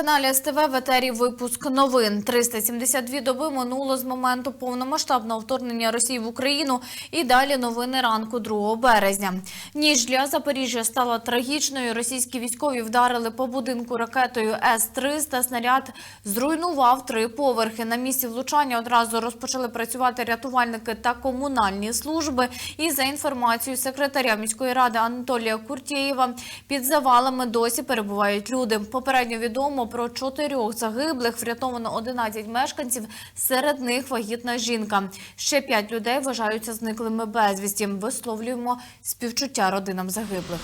Телеканалі СТВ в етері випуск новин. 372 доби минуло з моменту повномасштабного вторгнення Росії в Україну. І далі новини ранку 2 березня. Ніч для Запоріжжя стала трагічною. Російські військові вдарили по будинку ракетою С-300. Снаряд зруйнував три поверхи. На місці влучання одразу розпочали працювати рятувальники та комунальні служби. І за інформацією секретаря міської ради Анатолія Куртєєва, під завалами досі перебувають люди. Попередньо відомо про чотирьох загиблих, врятовано 11 мешканців, серед них вагітна жінка. Ще п'ять людей вважаються зниклими безвісті. Висловлюємо співчуття родинам загиблих.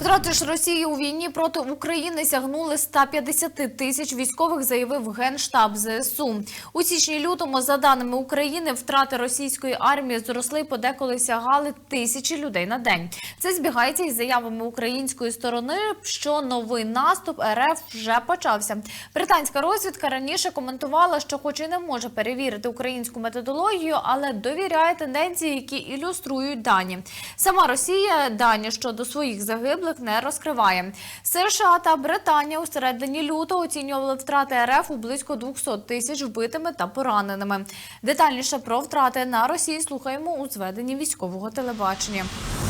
Втрати ж Росії у війні проти України сягнули 150 тисяч військових, заявив генштаб ЗСУ. У січні-лютому, за даними України, втрати російської армії зросли подеколи сягали тисячі людей на день. Це збігається із заявами української сторони, що новий наступ РФ вже почався. Британська розвідка раніше коментувала, що, хоч і не може перевірити українську методологію, але довіряє тенденції, які ілюструють дані. Сама Росія дані щодо своїх загиблих не розкриває. США та Британія у середині лютого оцінювали втрати РФ у близько 200 тисяч вбитими та пораненими. Детальніше про втрати на Росії слухаємо у зведенні військового телебачення.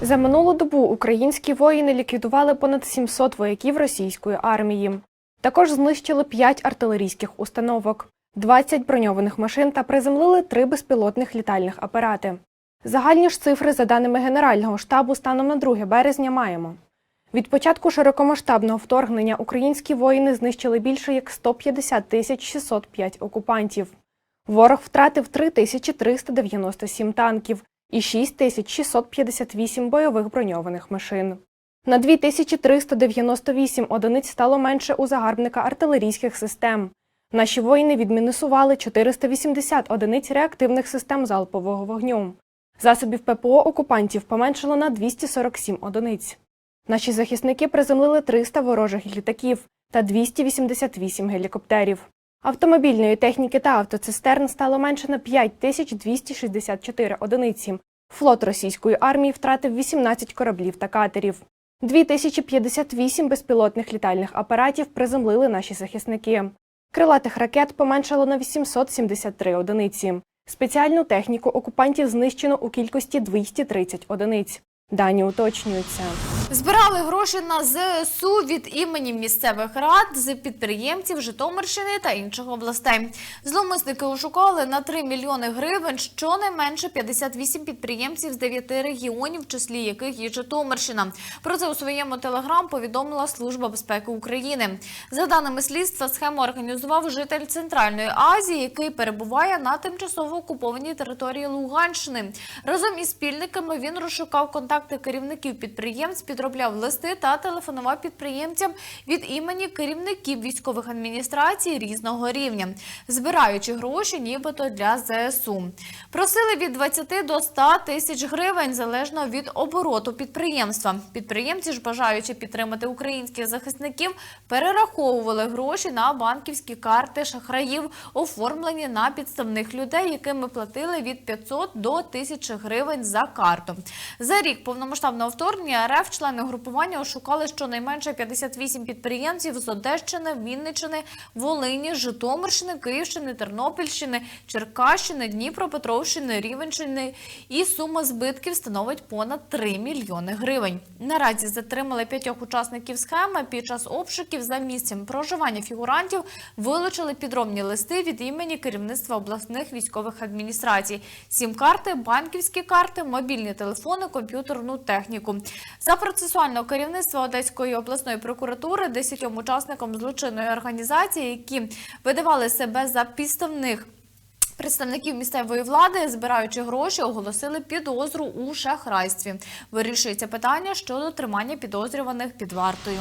За минулу добу українські воїни ліквідували понад 700 вояків російської армії. Також знищили 5 артилерійських установок, 20 броньованих машин та приземлили 3 безпілотних літальних апарати. Загальні ж цифри, за даними Генерального штабу, станом на 2 березня маємо. Від початку широкомасштабного вторгнення українські воїни знищили більше як 150 тисяч 605 окупантів. Ворог втратив 3397 танків і 6658 бойових броньованих машин. На 2398 одиниць стало менше у загарбника артилерійських систем. Наші воїни відмінусували 480 одиниць реактивних систем залпового вогню. Засобів ППО окупантів поменшало на 247 одиниць. Наші захисники приземлили 300 ворожих літаків та 288 гелікоптерів. Автомобільної техніки та автоцистерн стало менше на 5264 одиниці. Флот російської армії втратив 18 кораблів та катерів. 2058 безпілотних літальних апаратів приземлили наші захисники. Крилатих ракет поменшало на 873 одиниці. Спеціальну техніку окупантів знищено у кількості 230 одиниць. Дані уточнюються. Збирали гроші на ЗСУ від імені місцевих рад з підприємців Житомирщини та інших областей. Зловмисники ошукали на 3 мільйони гривень щонайменше 58 підприємців з 9 регіонів, в числі яких є Житомирщина. Про це у своєму телеграм повідомила Служба безпеки України. За даними слідства, схему організував житель Центральної Азії, який перебуває на тимчасово окупованій території Луганщини. Разом із спільниками він розшукав контакти керівників підприємств, підробляв листи та телефонував підприємцям від імені керівників військових адміністрацій різного рівня, збираючи гроші, нібито для ЗСУ. Просили від 20 до 100 тисяч гривень залежно від обороту підприємства. Підприємці ж, бажаючи підтримати українських захисників, перераховували гроші на банківські карти шахраїв, оформлені на підставних людей, якими платили від 500 до 1000 гривень за карту. За рік повномасштабного вторгнення РФ члени групування ошукали щонайменше 58 підприємців з Одещини, Вінниччини, Волині, Житомирщини, Київщини, Тернопільщини, Черкащини, Дніпропетровщини, Рівенщини. І сума збитків становить понад 3 мільйони гривень. Наразі затримали п'ятьох учасників схеми. Під час обшуків за місцем проживання фігурантів вилучили підробні листи від імені керівництва обласних військових адміністрацій, сім-карти, банківські карти, мобільні телефони, комп'ютерну техніку. За процесуального керівництва Одеської обласної прокуратури десятьом учасникам злочинної організації, які видавали себе за підставних. Представників місцевої влади, збираючи гроші, оголосили підозру у шахрайстві. Вирішується питання щодо тримання підозрюваних під вартою.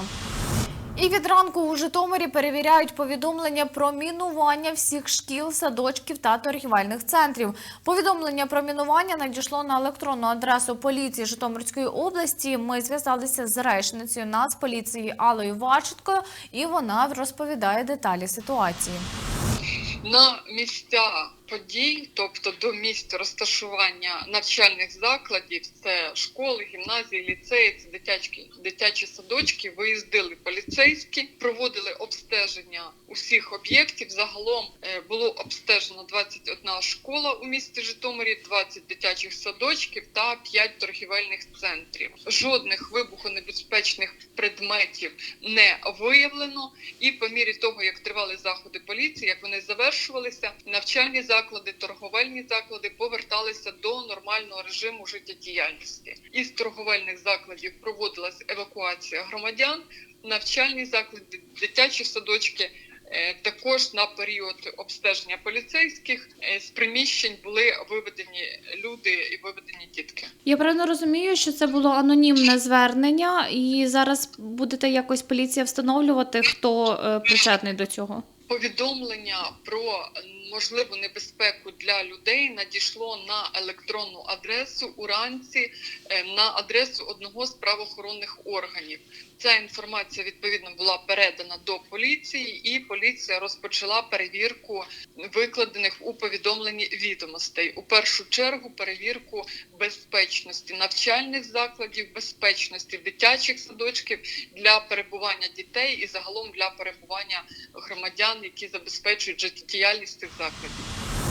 І від ранку у Житомирі перевіряють повідомлення про мінування всіх шкіл, садочків та торгівельних центрів. Повідомлення про мінування надійшло на електронну адресу поліції Житомирської області. Ми зв'язалися з речницею Нацполіції Алою Вачеткою, і вона розповідає деталі ситуації. на місця подій, тобто до місць розташування навчальних закладів, це школи, гімназії, ліцеї, це дитячі, дитячі садочки, виїздили поліцейські, проводили обстеження усіх об'єктів. Загалом е, було обстежено 21 школа у місті Житомирі, 20 дитячих садочків та 5 торгівельних центрів. Жодних вибухонебезпечних предметів не виявлено. І по мірі того, як тривали заходи поліції, як вони завершувалися, навчальні заклади, торговельні заклади поверталися до нормального режиму життєдіяльності. Із торговельних закладів проводилась евакуація громадян, навчальні заклади, дитячі садочки. е, Також на період обстеження поліцейських е, з приміщень були виведені люди і виведені дітки. Я правильно розумію, що це було анонімне звернення, і зараз будете якось поліція встановлювати, хто е, причетний до цього. Повідомлення про можливу небезпеку для людей надійшло на електронну адресу уранці е, на адресу одного з правоохоронних органів. Ця інформація відповідно була передана до поліції, і поліція розпочала перевірку викладених у повідомленні відомостей. У першу чергу перевірку безпечності навчальних закладів, безпечності дитячих садочків для перебування дітей і загалом для перебування громадян, які забезпечують життєдіяльність цих закладів.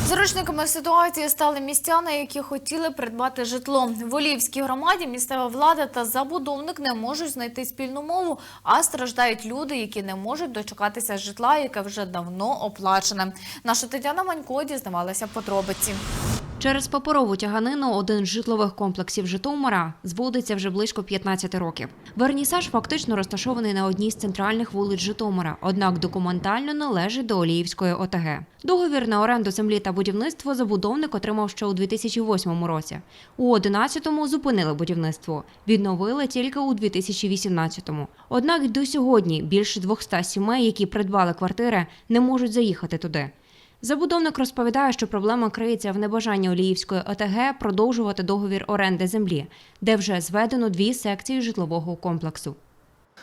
Заручниками ситуації стали містяни, які хотіли придбати житло. В Олівській громаді місцева влада та забудовник не можуть знайти спільну мову, а страждають люди, які не можуть дочекатися житла, яке вже давно оплачене. Наша Тетяна Манько дізнавалася подробиці. Через паперову тяганину один з житлових комплексів Житомира зводиться вже близько 15 років. Вернісаж фактично розташований на одній з центральних вулиць Житомира, однак документально належить до Оліївської ОТГ. Договір на оренду землі та будівництво забудовник отримав ще у 2008 році. У 2011-му зупинили будівництво, відновили тільки у 2018-му. Однак до сьогодні більше 200 сімей, які придбали квартири, не можуть заїхати туди. Забудовник розповідає, що проблема криється в небажанні Оліївської ОТГ продовжувати договір оренди землі, де вже зведено дві секції житлового комплексу.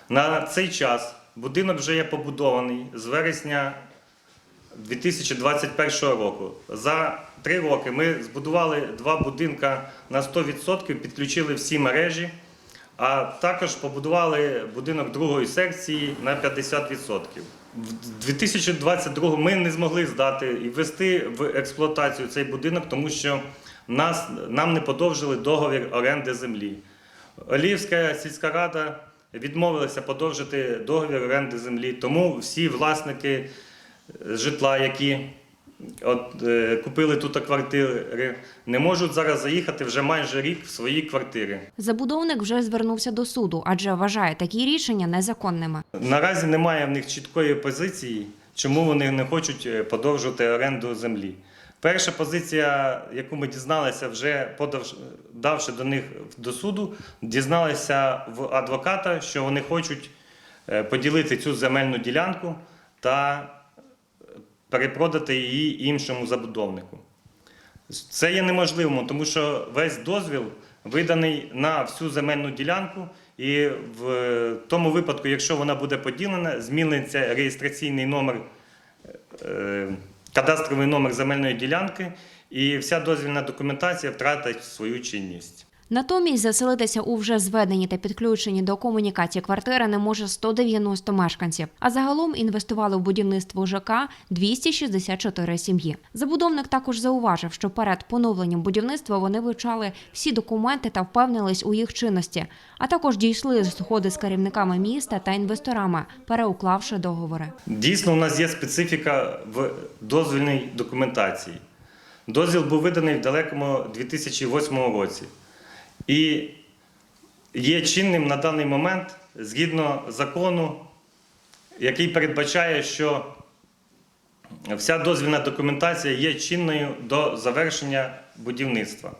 На цей час будинок вже є побудований з вересня 2021 року. За три роки ми збудували два будинка на 100%, підключили всі мережі, а також побудували будинок другої секції на 50%. В 2022 ми не змогли здати і ввести в експлуатацію цей будинок, тому що нас, нам не подовжили договір оренди землі. Олівська сільська рада відмовилася подовжити договір оренди землі, тому всі власники е, житла, які от, е, купили тут квартири, не можуть зараз заїхати вже майже рік в свої квартири. Забудовник вже звернувся до суду, адже вважає такі рішення незаконними. Наразі немає в них чіткої позиції, чому вони не хочуть е, подовжувати оренду землі. Перша позиція, яку ми дізналися, вже подавши, давши до них до суду, дізналися в адвоката, що вони хочуть е, поділити цю земельну ділянку та перепродати її іншому забудовнику. Це є неможливим, тому що весь дозвіл виданий на всю земельну ділянку, і в тому випадку, якщо вона буде поділена, зміниться реєстраційний номер, е, кадастровий номер земельної ділянки, і вся дозвільна документація втратить свою чинність. Натомість заселитися у вже зведені та підключені до комунікації квартири не може 190 мешканців. А загалом інвестували в будівництво ЖК 264 сім'ї. Забудовник також зауважив, що перед поновленням будівництва вони вивчали всі документи та впевнились у їх чинності, а також дійшли згоди з керівниками міста та інвесторами, переуклавши договори. Дійсно, у нас є специфіка в дозвільній документації. Дозвіл був виданий в далекому 2008 році. І є чинним на даний момент згідно закону, який передбачає, що вся дозвільна документація є чинною до завершення будівництва.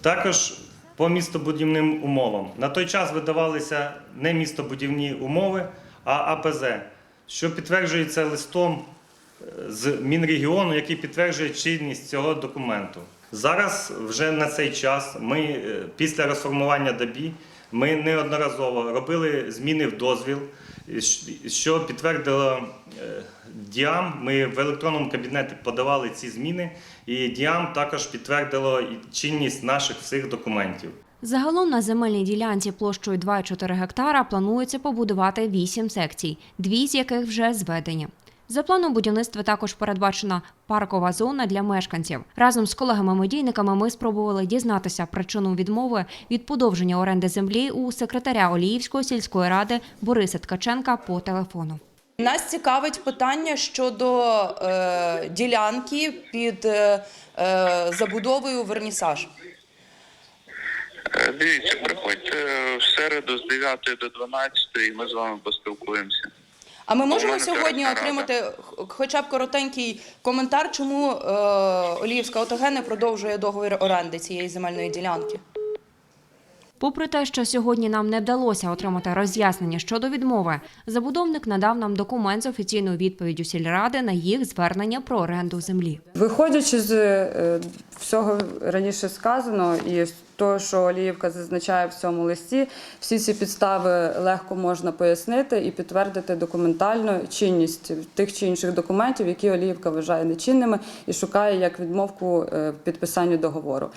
Також по містобудівним умовам. На той час видавалися не містобудівні умови, а АПЗ, що підтверджується листом е, з Мінрегіону, який підтверджує чинність цього документу. Зараз вже на цей час ми е, після розформування ДАБІ ми неодноразово робили зміни в дозвіл що підтвердило е, Діам. Ми в електронному кабінеті подавали ці зміни, і Діам також підтвердило чинність наших всіх документів. Загалом на земельній ділянці площею 2,4 гектара планується побудувати 8 секцій, дві з яких вже зведені. За планом будівництва також передбачена паркова зона для мешканців. Разом з колегами-медійниками ми спробували дізнатися причину відмови від подовження оренди землі у секретаря Оліївської сільської ради Бориса Ткаченка по телефону. Нас цікавить питання щодо е, ділянки під е, е, забудовою Вернісаж. Е, Дивіться, приходьте в середу з 9 до 12 і ми з вами поспілкуємося. А ми можемо сьогодні отримати х- хоча б коротенький коментар, чому е, Оліївська ОТГ не продовжує договір оренди цієї земельної ділянки? Попри те, що сьогодні нам не вдалося отримати роз'яснення щодо відмови, забудовник надав нам документ з офіційною відповіддю сільради на їх звернення про оренду землі. Виходячи з е, всього раніше сказаного і того, що Оліївка зазначає в цьому листі, всі ці підстави легко можна пояснити і підтвердити документально чинність тих чи інших документів, які Оліївка вважає нечинними і шукає як відмовку е, в підписанні договору.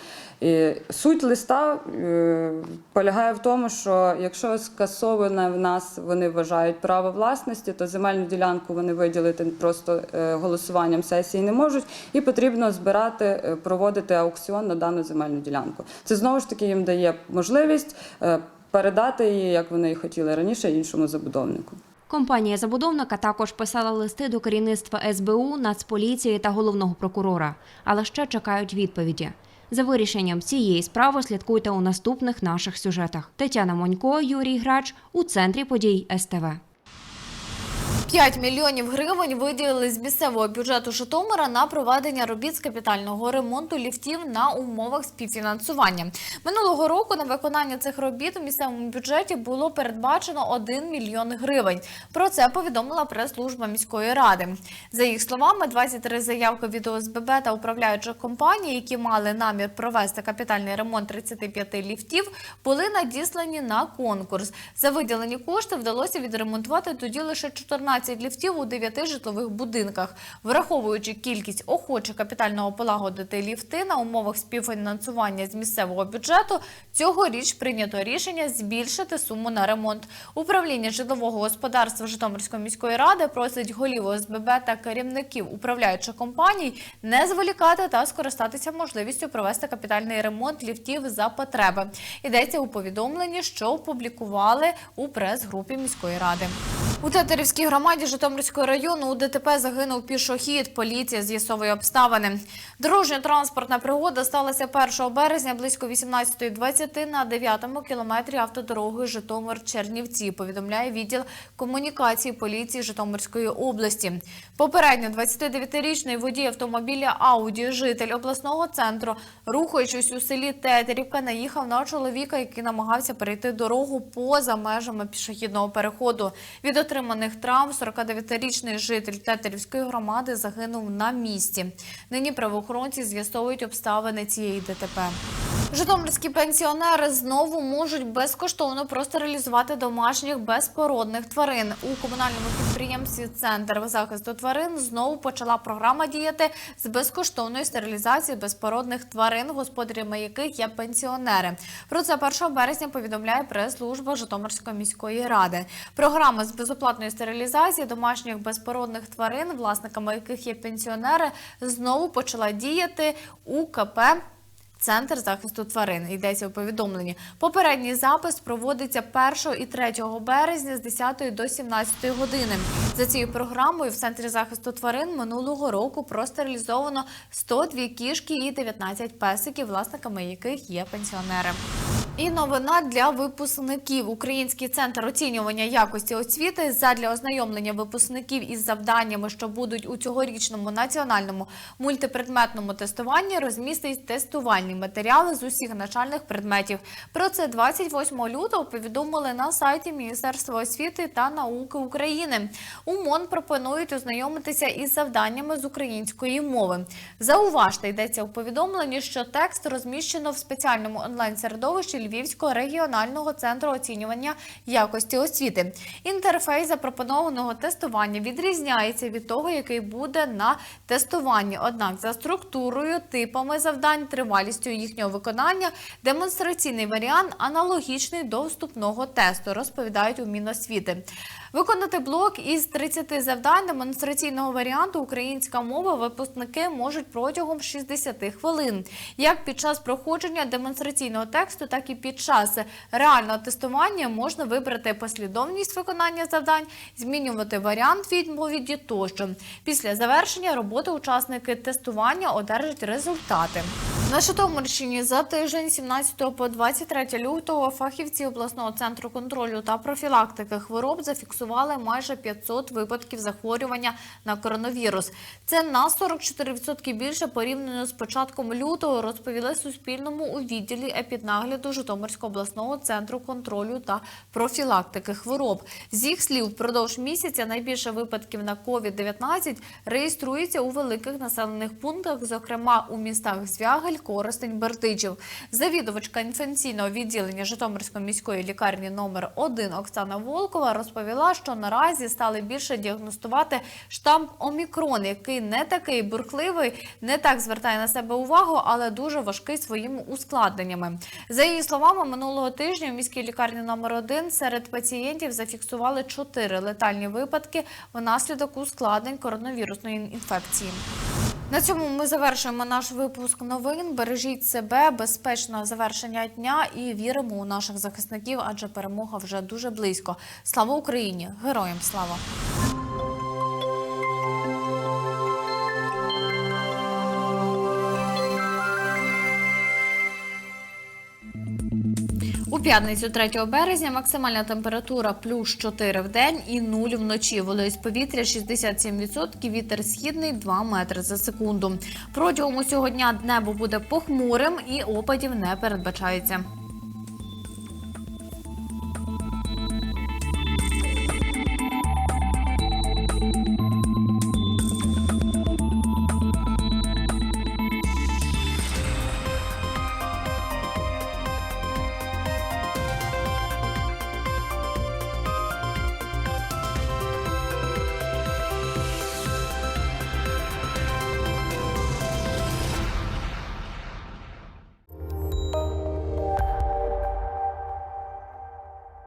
І суть листа е, полягає в тому, що якщо скасоване в нас вони вважають право власності, то земельну ділянку вони виділити просто е, голосуванням сесії не можуть, і потрібно збирати, проводити аукціон на дану земельну ділянку. Це знову ж таки їм дає можливість е, передати її, як вони і хотіли раніше, іншому забудовнику. Компанія забудовника також писала листи до керівництва СБУ, Нацполіції та головного прокурора, але ще чекають відповіді. За вирішенням цієї справи слідкуйте у наступних наших сюжетах. Тетяна Монько, Юрій Грач у центрі подій СТВ. 5 мільйонів гривень виділили з місцевого бюджету Житомира на проведення робіт з капітального ремонту ліфтів на умовах співфінансування. Минулого року на виконання цих робіт у місцевому бюджеті було передбачено 1 мільйон гривень. Про це повідомила прес-служба міської ради. За їх словами, 23 заявки від ОСББ та управляючих компаній, які мали намір провести капітальний ремонт 35 ліфтів, були надіслані на конкурс. За виділені кошти вдалося відремонтувати тоді лише 14 ліфтів у 9 житлових будинках. Враховуючи кількість охочих капітального полагодити ліфти на умовах співфінансування з місцевого бюджету, цьогоріч прийнято рішення збільшити суму на ремонт. Управління житлового господарства Житомирської міської ради просить голів ОСББ та керівників управляючих компаній не зволікати та скористатися можливістю провести капітальний ремонт ліфтів за потреби. Йдеться у повідомленні, що опублікували у прес-групі міської ради. У Тетерівській громаді Житомирського району у ДТП загинув пішохід. Поліція з'ясовує обставини. Дорожньо-транспортна пригода сталася 1 березня близько 18.20 на 9-му кілометрі автодороги Житомир-Чернівці, повідомляє відділ комунікації поліції Житомирської області. Попередньо 29-річний водій автомобіля Ауді, житель обласного центру, рухаючись у селі Тетерівка, наїхав на чоловіка, який намагався перейти дорогу поза межами пішохідного переходу. Від отриманих травм 49-річний житель Тетерівської громади загинув на місці. Нині правоохоронці з'ясовують обставини цієї ДТП. Житомирські пенсіонери знову можуть безкоштовно простерилізувати домашніх безпородних тварин. У комунальному підприємстві Центр захисту тварин знову почала програма діяти з безкоштовної стерилізації безпородних тварин, господарями яких є пенсіонери. Про це 1 березня повідомляє прес-служба Житомирської міської ради. Програма з безоплатної стерилізації домашніх безпородних тварин, власниками яких є пенсіонери, знову почала діяти у КП Центр захисту тварин йдеться у повідомленні. Попередній запис проводиться 1 і 3 березня з 10 до 17 години. За цією програмою в центрі захисту тварин минулого року простерилізовано 102 кішки і 19 песиків, власниками яких є пенсіонери. І новина для випускників. Український центр оцінювання якості освіти задля ознайомлення випускників із завданнями, що будуть у цьогорічному національному мультипредметному тестуванні, розмістить тестувальні матеріали з усіх навчальних предметів. Про це 28 лютого повідомили на сайті Міністерства освіти та науки України. У МОН пропонують ознайомитися із завданнями з української мови. Зауважте, йдеться у повідомленні, що текст розміщено в спеціальному онлайн-середовищі Львівського регіонального центру оцінювання якості освіти. Інтерфейс запропонованого тестування відрізняється від того, який буде на тестуванні. Однак за структурою, типами завдань, тривалістю їхнього виконання, демонстраційний варіант аналогічний до вступного тесту, розповідають у Міносвіти. Виконати блок із 30 завдань демонстраційного варіанту українська мова випускники можуть протягом 60 хвилин. Як під час проходження демонстраційного тексту, так і під час реального тестування можна вибрати послідовність виконання завдань, змінювати варіант відповіді тощо. Після завершення роботи учасники тестування одержать результати. На Житомирщині за тиждень 17 по 23 лютого фахівці обласного центру контролю та профілактики хвороб зафіксували майже 500 випадків захворювання на коронавірус. Це на 44% більше порівняно з початком лютого, розповіли Суспільному у відділі епіднагляду Житомирського обласного центру контролю та профілактики хвороб. З їх слів, впродовж місяця найбільше випадків на COVID-19 реєструється у великих населених пунктах, зокрема у містах Звягель, Коростень, Бердичів. Завідувачка інфекційного відділення Житомирської міської лікарні номер 1 Оксана Волкова розповіла, що наразі стали більше діагностувати штам Омікрон, який не такий бурхливий, не так звертає на себе увагу, але дуже важкий своїми ускладненнями. За її словами, минулого тижня в міській лікарні номер 1 серед пацієнтів зафіксували чотири летальні випадки внаслідок ускладнень коронавірусної інфекції. На цьому ми завершуємо наш випуск новин. Бережіть себе, безпечного завершення дня і віримо у наших захисників, адже перемога вже дуже близько. Слава Україні! Героям слава! У п'ятницю 3 березня максимальна температура плюс 4 в день і 0 вночі. Вологість повітря 67%, вітер східний 2 метри за секунду. Протягом усього дня небо буде похмурим і опадів не передбачається.